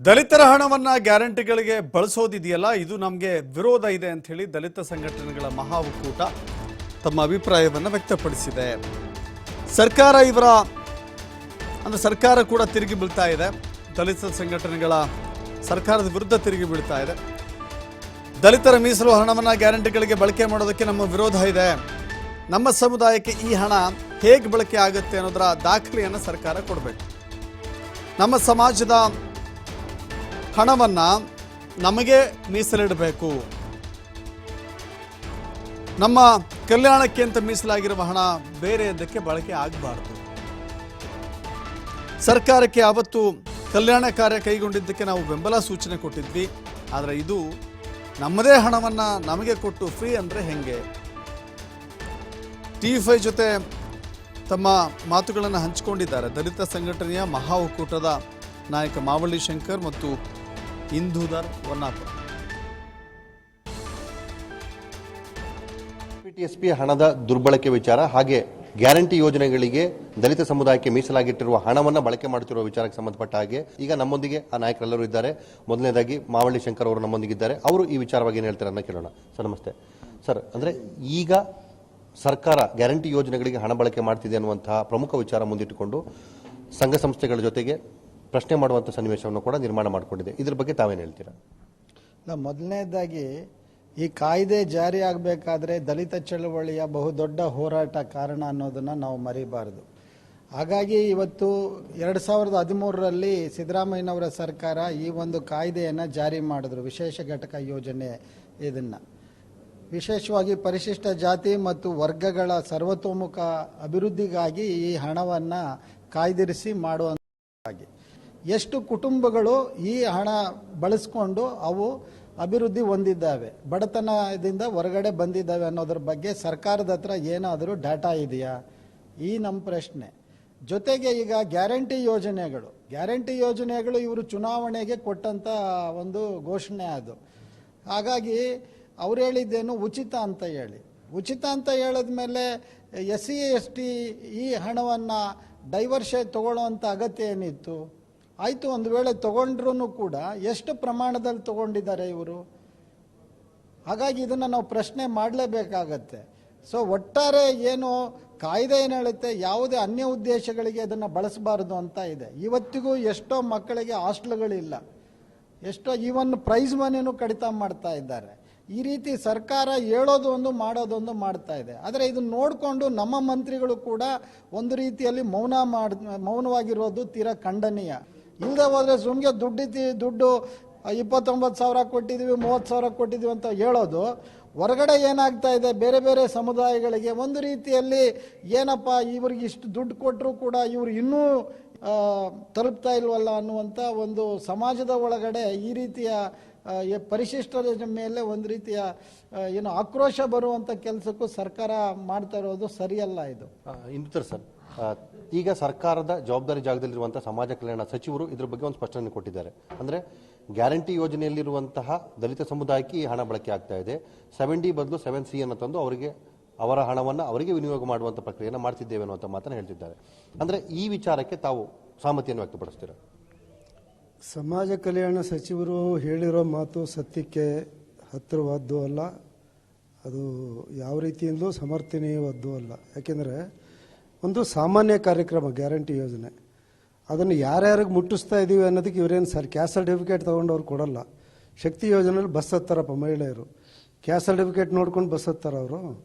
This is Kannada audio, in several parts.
ದಲಿತರ ಹಣವನ್ನ ಗ್ಯಾರಂಟಿಗಳಿಗೆ ಬಳಸೋದಿದೆಯಲ್ಲ, ಇದು ನಮಗೆ ವಿರೋಧ ಇದೆ ಅಂತ ಹೇಳಿ ದಲಿತ ಸಂಘಟನೆಗಳ ಮಹಾ ಒಕ್ಕೂಟ ತಮ್ಮ ಅಭಿಪ್ರಾಯವನ್ನು ವ್ಯಕ್ತಪಡಿಸಿದೆ. ಸರ್ಕಾರ ಇವರ, ಅಂದ್ರೆ ಸರ್ಕಾರ ಕೂಡ ತಿರುಗಿ ಬೀಳ್ತಾ ಇದೆ. ದಲಿತ ಸಂಘಟನೆಗಳ ಸರ್ಕಾರದ ವಿರುದ್ಧ ತಿರುಗಿ ಬೀಳ್ತಾ ಇದೆ. ದಲಿತರ ಮೀಸಲು ಹಣವನ್ನ ಗ್ಯಾರಂಟಿಗಳಿಗೆ ಬಳಕೆ ಮಾಡೋದಕ್ಕೆ ನಮ್ಮ ವಿರೋಧ ಇದೆ. ನಮ್ಮ ಸಮುದಾಯಕ್ಕೆ ಈ ಹಣ ಹೇಗೆ ಬಳಕೆ ಆಗುತ್ತೆ ಅನ್ನೋದರ ದಾಖಲೆಯನ್ನು ಸರ್ಕಾರ ಕೊಡಬೇಕು. ನಮ್ಮ ಸಮಾಜದ ಹಣವನ್ನ ನಮಗೆ ಮೀಸಲಿಡಬೇಕು. ನಮ್ಮ ಕಲ್ಯಾಣಕ್ಕೆ ಅಂತ ಮೀಸಲಾಗಿರುವ ಹಣ ಬೇರೆಯದಕ್ಕೆ ಬಳಕೆ ಆಗಬಾರ್ದು. ಸರ್ಕಾರಕ್ಕೆ ಅವತ್ತು ಕಲ್ಯಾಣ ಕಾರ್ಯ ಕೈಗೊಂಡಿದ್ದಕ್ಕೆ ನಾವು ಬೆಂಬಲ ಸೂಚನೆ ಕೊಟ್ಟಿದ್ವಿ. ಆದರೆ ಇದು ನಮ್ಮದೇ ಹಣವನ್ನ ನಮಗೆ ಕೊಟ್ಟು ಫ್ರೀ ಅಂದರೆ ಹೆಂಗೆ? ಟಿ ಫೈ ಜೊತೆ ತಮ್ಮ ಮಾತುಗಳನ್ನು ಹಂಚಿಕೊಂಡಿದ್ದಾರೆ. ದಲಿತ ಸಂಘಟನೆಯ ಮಹಾ ಒಕ್ಕೂಟದ ನಾಯಕ ಮಾವಳ್ಳಿ ಶಂಕರ್ ಮತ್ತು ಇಂದೂಧರ್ ವನ್ನಾಪುರ ಪಿಟಿಎಸ್ಪಿ ಹಣದ ದುರ್ಬಳಕೆ ವಿಚಾರ ಹಾಗೆ ಗ್ಯಾರಂಟಿ ಯೋಜನೆಗಳಿಗೆ ದಲಿತ ಸಮುದಾಯಕ್ಕೆ ಮೀಸಲಾಗಿಟ್ಟಿರುವ ಹಣವನ್ನು ಬಳಕೆ ಮಾಡುತ್ತಿರುವ ವಿಚಾರಕ್ಕೆ ಸಂಬಂಧಪಟ್ಟ ಹಾಗೆ ಈಗ ನಮ್ಮೊಂದಿಗೆ ಆ ನಾಯಕರೆಲ್ಲರೂ ಇದ್ದಾರೆ. ಮೊದಲನೇದಾಗಿ ಮಾವಳ್ಳಿ ಶಂಕರ್ ಅವರು ನಮ್ಮೊಂದಿಗಿದ್ದಾರೆ. ಅವರು ಈ ವಿಚಾರವಾಗಿ ಏನು ಹೇಳ್ತಾರೆ ಅನ್ನೋ ಕೇಳೋಣ. ಸರ್, ನಮಸ್ತೆ. ಸರ್, ಅಂದ್ರೆ ಈಗ ಸರ್ಕಾರ ಗ್ಯಾರಂಟಿ ಯೋಜನೆಗಳಿಗೆ ಹಣ ಬಳಕೆ ಮಾಡ್ತಿದೆ ಅನ್ನುವಂತಹ ಪ್ರಮುಖ ವಿಚಾರ ಮುಂದಿಟ್ಟುಕೊಂಡು ಸಂಘ ಸಂಸ್ಥೆಗಳ ಜೊತೆಗೆ ಪ್ರಶ್ನೆ ಮಾಡುವಂಥ ಸನ್ನಿವೇಶವನ್ನು ಕೂಡ ನಿರ್ಮಾಣ ಮಾಡಿಕೊಂಡಿದೆ. ಇದ್ರ ಬಗ್ಗೆ ತಾವೇನು ಹೇಳ್ತೀರಾ? ನಾವು ಮೊದಲನೇದಾಗಿ ಈ ಕಾಯ್ದೆ ಜಾರಿ ಆಗಬೇಕಾದ್ರೆ ದಲಿತ ಚಳವಳಿಯ ಬಹುದೊಡ್ಡ ಹೋರಾಟ ಕಾರಣ ಅನ್ನೋದನ್ನು ನಾವು ಮರಿಬಾರದು. ಹಾಗಾಗಿ ಇವತ್ತು ಎರಡು ಸಾವಿರದ ಹದಿಮೂರರಲ್ಲಿ ಸಿದ್ದರಾಮಯ್ಯನವರ ಸರ್ಕಾರ ಈ ಒಂದು ಕಾಯ್ದೆಯನ್ನು ಜಾರಿ ಮಾಡಿದ್ರು, ವಿಶೇಷ ಘಟಕ ಯೋಜನೆ ಇದನ್ನು. ವಿಶೇಷವಾಗಿ ಪರಿಶಿಷ್ಟ ಜಾತಿ ಮತ್ತು ವರ್ಗಗಳ ಸರ್ವತೋಮುಖ ಅಭಿವೃದ್ಧಿಗಾಗಿ ಈ ಹಣವನ್ನು ಕಾಯ್ದಿರಿಸಿ ಮಾಡುವಂತಾಗಿ. ಎಷ್ಟು ಕುಟುಂಬಗಳು ಈ ಹಣ ಬಳಸ್ಕೊಂಡು ಅವು ಅಭಿವೃದ್ಧಿ ಹೊಂದಿದ್ದಾವೆ, ಬಡತನದಿಂದ ಹೊರಗಡೆ ಬಂದಿದ್ದಾವೆ ಅನ್ನೋದ್ರ ಬಗ್ಗೆ ಸರ್ಕಾರದ ಹತ್ರ ಏನಾದರೂ ಡಾಟಾ ಇದೆಯಾ? ಈ ನಮ್ಮ ಪ್ರಶ್ನೆ. ಜೊತೆಗೆ ಈಗ ಗ್ಯಾರಂಟಿ ಯೋಜನೆಗಳು. ಗ್ಯಾರಂಟಿ ಯೋಜನೆಗಳು ಇವರು ಚುನಾವಣೆಗೆ ಕೊಟ್ಟಂತ ಒಂದು ಘೋಷಣೆ ಅದು. ಹಾಗಾಗಿ ಅವ್ರು ಹೇಳಿದ್ದೇನು ಉಚಿತ ಅಂತ ಹೇಳಿ. ಉಚಿತ ಅಂತ ಹೇಳಿದ್ಮೇಲೆ ಎಸ್ ಸಿ ಎಸ್ ಟಿ ಈ ಹಣವನ್ನು ಡೈವರ್ಷೆ ತಗೊಳ್ಳೋವಂಥ ಅಗತ್ಯ ಏನಿತ್ತು? ಆಯಿತು, ಒಂದು ವೇಳೆ ತಗೊಂಡ್ರೂ ಕೂಡ ಎಷ್ಟು ಪ್ರಮಾಣದಲ್ಲಿ ತಗೊಂಡಿದ್ದಾರೆ ಇವರು? ಹಾಗಾಗಿ ಇದನ್ನು ನಾವು ಪ್ರಶ್ನೆ ಮಾಡಲೇಬೇಕಾಗತ್ತೆ. ಸೊ ಒಟ್ಟಾರೆ ಏನು ಕಾಯ್ದೆ ಏನು ಹೇಳುತ್ತೆ? ಯಾವುದೇ ಅನ್ಯ ಉದ್ದೇಶಗಳಿಗೆ ಅದನ್ನು ಬಳಸಬಾರದು ಅಂತ ಇದೆ. ಇವತ್ತಿಗೂ ಎಷ್ಟೋ ಮಕ್ಕಳಿಗೆ ಹಾಸ್ಟ್ಲ್ಗಳಿಲ್ಲ. ಎಷ್ಟೋ ಈವನ್ ಪ್ರೈಸ್ ಮನಿನೂ ಕಡಿತ ಮಾಡ್ತಾ ಇದ್ದಾರೆ. ಈ ರೀತಿ ಸರ್ಕಾರ ಹೇಳೋದು ಒಂದು ಮಾಡೋದೊಂದು ಮಾಡ್ತಾ ಇದೆ. ಆದರೆ ಇದನ್ನ ನೋಡಿಕೊಂಡು ನಮ್ಮ ಮಂತ್ರಿಗಳು ಕೂಡ ಒಂದು ರೀತಿಯಲ್ಲಿ ಮೌನ ಮಾಡ್ ಮೌನವಾಗಿರೋದು ತೀರಾ ಖಂಡನೀಯ. ಇಲ್ಲದೆ ಹೋದರೆ ಸುಮ್ಗೆ ದುಡ್ಡಿತಿ ದುಡ್ಡು ಇಪ್ಪತ್ತೊಂಬತ್ತು ಸಾವಿರ ಕೊಟ್ಟಿದ್ದೀವಿ, ಮೂವತ್ತು ಸಾವಿರ ಕೊಟ್ಟಿದ್ದೀವಿ ಅಂತ ಹೇಳೋದು. ಹೊರಗಡೆ ಏನಾಗ್ತಾ ಇದೆ? ಬೇರೆ ಬೇರೆ ಸಮುದಾಯಗಳಿಗೆ ಒಂದು ರೀತಿಯಲ್ಲಿ ಏನಪ್ಪ ಇವ್ರಿಗೆ ಇಷ್ಟು ದುಡ್ಡು ಕೊಟ್ಟರೂ ಕೂಡ ಇವ್ರು ಇನ್ನೂ ತಲುಪ್ತಾ ಇಲ್ವಲ್ಲ ಅನ್ನುವಂಥ ಒಂದು ಸಮಾಜದ ಒಳಗಡೆ ಈ ರೀತಿಯ ಪರಿಶಿಷ್ಟರ ಮೇಲೆ ಒಂದು ರೀತಿಯ ಏನು ಆಕ್ರೋಶ ಬರುವಂಥ ಕೆಲಸಕ್ಕೂ ಸರ್ಕಾರ ಮಾಡ್ತಾ ಇರೋದು ಸರಿಯಲ್ಲ ಇದು. ಇಂದುತ್ತರ ಸರ್. ಈಗ ಸರ್ಕಾರದ ಜವಾಬ್ದಾರಿ ಜಾಗದಲ್ಲಿರುವಂಥ ಸಮಾಜ ಕಲ್ಯಾಣ ಸಚಿವರು ಇದ್ರ ಬಗ್ಗೆ ಒಂದು ಸ್ಪಷ್ಟನೆ ಕೊಟ್ಟಿದ್ದಾರೆ. ಅಂದ್ರೆ ಗ್ಯಾರಂಟಿ ಯೋಜನೆಯಲ್ಲಿರುವಂತಹ ದಲಿತ ಸಮುದಾಯಕ್ಕೆ ಈ ಹಣ ಬಳಕೆ ಆಗ್ತಾ ಇದೆ. ಸೆವೆನ್ ಡಿ ಬದಲು ಸೆವೆನ್ ಸಿ ಅನ್ನು ತಂದು ಅವರಿಗೆ, ಅವರ ಹಣವನ್ನು ಅವರಿಗೆ ವಿನಿಯೋಗ ಮಾಡುವಂಥ ಪ್ರಕ್ರಿಯೆಯನ್ನು ಮಾಡ್ತಿದ್ದೇವೆ ಅನ್ನುವಂಥ ಮಾತನ್ನು ಹೇಳ್ತಿದ್ದಾರೆ. ಅಂದ್ರೆ ಈ ವಿಚಾರಕ್ಕೆ ತಾವು ಸಹಮತಿಯನ್ನು ವ್ಯಕ್ತಪಡಿಸ್ತೀರಾ? ಸಮಾಜ ಕಲ್ಯಾಣ ಸಚಿವರು ಹೇಳಿರೋ ಮಾತು ಸತ್ಯಕ್ಕೆ ಹತ್ತಿರವಾದ್ದು ಅಲ್ಲ. ಅದು ಯಾವ ರೀತಿಯಿಂದಲೂ ಸಮರ್ಥನೀಯವಾದ್ದು ಅಲ್ಲ. ಯಾಕೆಂದರೆ ಒಂದು ಸಾಮಾನ್ಯ ಕಾರ್ಯಕ್ರಮ, ಗ್ಯಾರಂಟಿ ಯೋಜನೆ, ಅದನ್ನು ಯಾರ್ಯಾರಿಗೆ ಮುಟ್ಟಿಸ್ತಾ ಇದ್ದೀವಿ ಅನ್ನೋದಕ್ಕೆ ಇವರೇನು ಸರ್? ಕ್ಯಾಸ್ ಸರ್ಟಿಫಿಕೇಟ್ ತೊಗೊಂಡವ್ರು ಕೊಡಲ್ಲ. ಶಕ್ತಿ ಯೋಜನೆಯಲ್ಲಿ ಬಸ್ ಹತ್ತಾರಪ್ಪ ಮಹಿಳೆಯರು. ಕ್ಯಾಸ್ ಸರ್ಟಿಫಿಕೇಟ್ ನೋಡ್ಕೊಂಡು ಬಸ್ ಹತ್ತಾರ ಅವರು?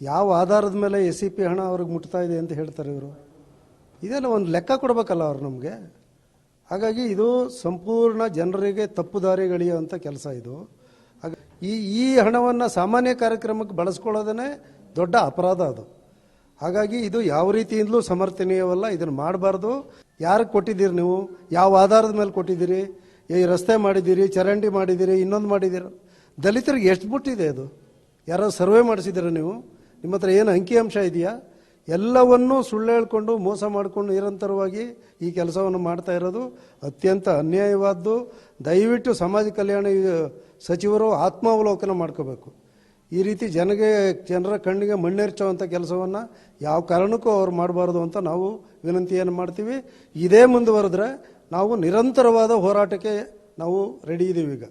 ಯಾವ ಆಧಾರದ ಮೇಲೆ ಎಸ್ ಸಿ ಪಿ ಹಣ ಅವ್ರಿಗೆ ಮುಟ್ತಾ ಇದೆ ಅಂತ ಹೇಳ್ತಾರೆ ಇವರು. ಇದೆಲ್ಲ ಒಂದು ಲೆಕ್ಕ ಕೊಡಬೇಕಲ್ಲ ಅವ್ರು ನಮಗೆ. ಹಾಗಾಗಿ ಇದು ಸಂಪೂರ್ಣ ಜನರಿಗೆ ತಪ್ಪು ದಾರಿಗಳಿಯುವಂಥ ಕೆಲಸ ಇದು. ಈ ಈ ಹಣವನ್ನು ಸಾಮಾನ್ಯ ಕಾರ್ಯಕ್ರಮಕ್ಕೆ ಬಳಸ್ಕೊಳ್ಳೋದೇ ದೊಡ್ಡ ಅಪರಾಧ ಅದು. ಹಾಗಾಗಿ ಇದು ಯಾವ ರೀತಿಯಿಂದಲೂ ಸಮರ್ಥನೀಯವಲ್ಲ, ಇದನ್ನು ಮಾಡಬಾರ್ದು. ಯಾರಿಗೆ ಕೊಟ್ಟಿದ್ದೀರಿ ನೀವು? ಯಾವ ಆಧಾರದ ಮೇಲೆ ಕೊಟ್ಟಿದ್ದೀರಿ? ಈ ರಸ್ತೆ ಮಾಡಿದ್ದೀರಿ, ಚರಂಡಿ ಮಾಡಿದ್ದೀರಿ, ಇನ್ನೊಂದು ಮಾಡಿದ್ದೀರಿ? ದಲಿತರಿಗೆ ಎಷ್ಟು ಬಿಟ್ಟಿದೆ ಅದು? ಯಾರೋ ಸರ್ವೆ ಮಾಡಿಸಿದ್ದೀರಾ ನೀವು? ನಿಮ್ಮ ಹತ್ರ ಏನು ಅಂಕಿಅಂಶ ಇದೆಯಾ? ಎಲ್ಲವನ್ನೂ ಸುಳ್ಳು ಹೇಳ್ಕೊಂಡು ಮೋಸ ಮಾಡಿಕೊಂಡು ನಿರಂತರವಾಗಿ ಈ ಕೆಲಸವನ್ನು ಮಾಡ್ತಾ ಇರೋದು ಅತ್ಯಂತ ಅನ್ಯಾಯವಾದ್ದು. ದಯವಿಟ್ಟು ಸಮಾಜ ಕಲ್ಯಾಣ ಸಚಿವರು ಆತ್ಮಾವಲೋಕನ ಮಾಡ್ಕೋಬೇಕು. ಈ ರೀತಿ ಜನಗೆ, ಜನರ ಕಣ್ಣಿಗೆ ಮಣ್ಣೆರ್ಚುವಂಥ ಕೆಲಸವನ್ನು ಯಾವ ಕಾರಣಕ್ಕೂ ಅವ್ರು ಮಾಡಬಾರ್ದು ಅಂತ ನಾವು ವಿನಂತಿಯನ್ನು ಮಾಡ್ತೀವಿ. ಇದೇ ಮುಂದುವರೆದ್ರೆ ನಾವು ನಿರಂತರವಾದ ಹೋರಾಟಕ್ಕೆ ನಾವು ರೆಡಿ ಇದ್ದೀವಿ ಈಗ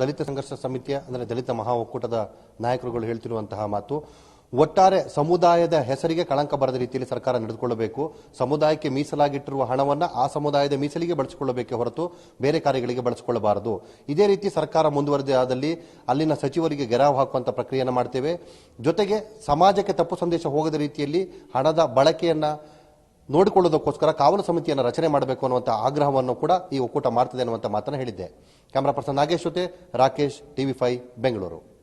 ದಲಿತ ಸಂಘರ್ಷ ಸಮಿತಿಯ, ಅಂದರೆ ದಲಿತ ಮಹಾ ಒಕ್ಕೂಟದ ನಾಯಕರುಗಳು ಹೇಳ್ತಿರುವಂತಹ ಮಾತು ಒಟ್ಟಾರೆ ಸಮುದಾಯದ ಹೆಸರಿಗೆ ಕಳಂಕ ಬರದ ರೀತಿಯಲ್ಲಿ ಸರ್ಕಾರ ನಡೆದುಕೊಳ್ಳಬೇಕು. ಸಮುದಾಯಕ್ಕೆ ಮೀಸಲಾಗಿಟ್ಟಿರುವ ಹಣವನ್ನು ಆ ಸಮುದಾಯದ ಮೀಸಲಿಗೆ ಬಳಸಿಕೊಳ್ಳಬೇಕೆ ಹೊರತು ಬೇರೆ ಕಾರ್ಯಗಳಿಗೆ ಬಳಸಿಕೊಳ್ಳಬಾರದು. ಇದೇ ರೀತಿ ಸರ್ಕಾರ ಮುಂದುವರೆದಾದಲ್ಲಿ ಅಲ್ಲಿನ ಸಚಿವರಿಗೆ ಗೆರಾವ್ ಹಾಕುವಂಥ ಪ್ರಕ್ರಿಯೆಯನ್ನು ಮಾಡ್ತೇವೆ. ಜೊತೆಗೆ ಸಮಾಜಕ್ಕೆ ತಪ್ಪು ಸಂದೇಶ ಹೋಗದ ರೀತಿಯಲ್ಲಿ ಹಣದ ಬಳಕೆಯನ್ನು ನೋಡಿಕೊಳ್ಳೋದಕ್ಕೋಸ್ಕರ ಕಾವಲು ಸಮಿತಿಯನ್ನು ರಚನೆ ಮಾಡಬೇಕು ಅನ್ನುವಂಥ ಆಗ್ರಹವನ್ನು ಕೂಡ ಈ ಒಕ್ಕೂಟ ಮಾಡ್ತದೆ ಅನ್ನುವಂಥ ಮಾತನ್ನು ಹೇಳಿದ್ದೆ. ಕ್ಯಾಮರಾ ಪರ್ಸನ್ ನಾಗೇಶ್ ಜೊತೆ ರಾಕೇಶ್, ಟಿವಿ ಫೈವ್, ಬೆಂಗಳೂರು.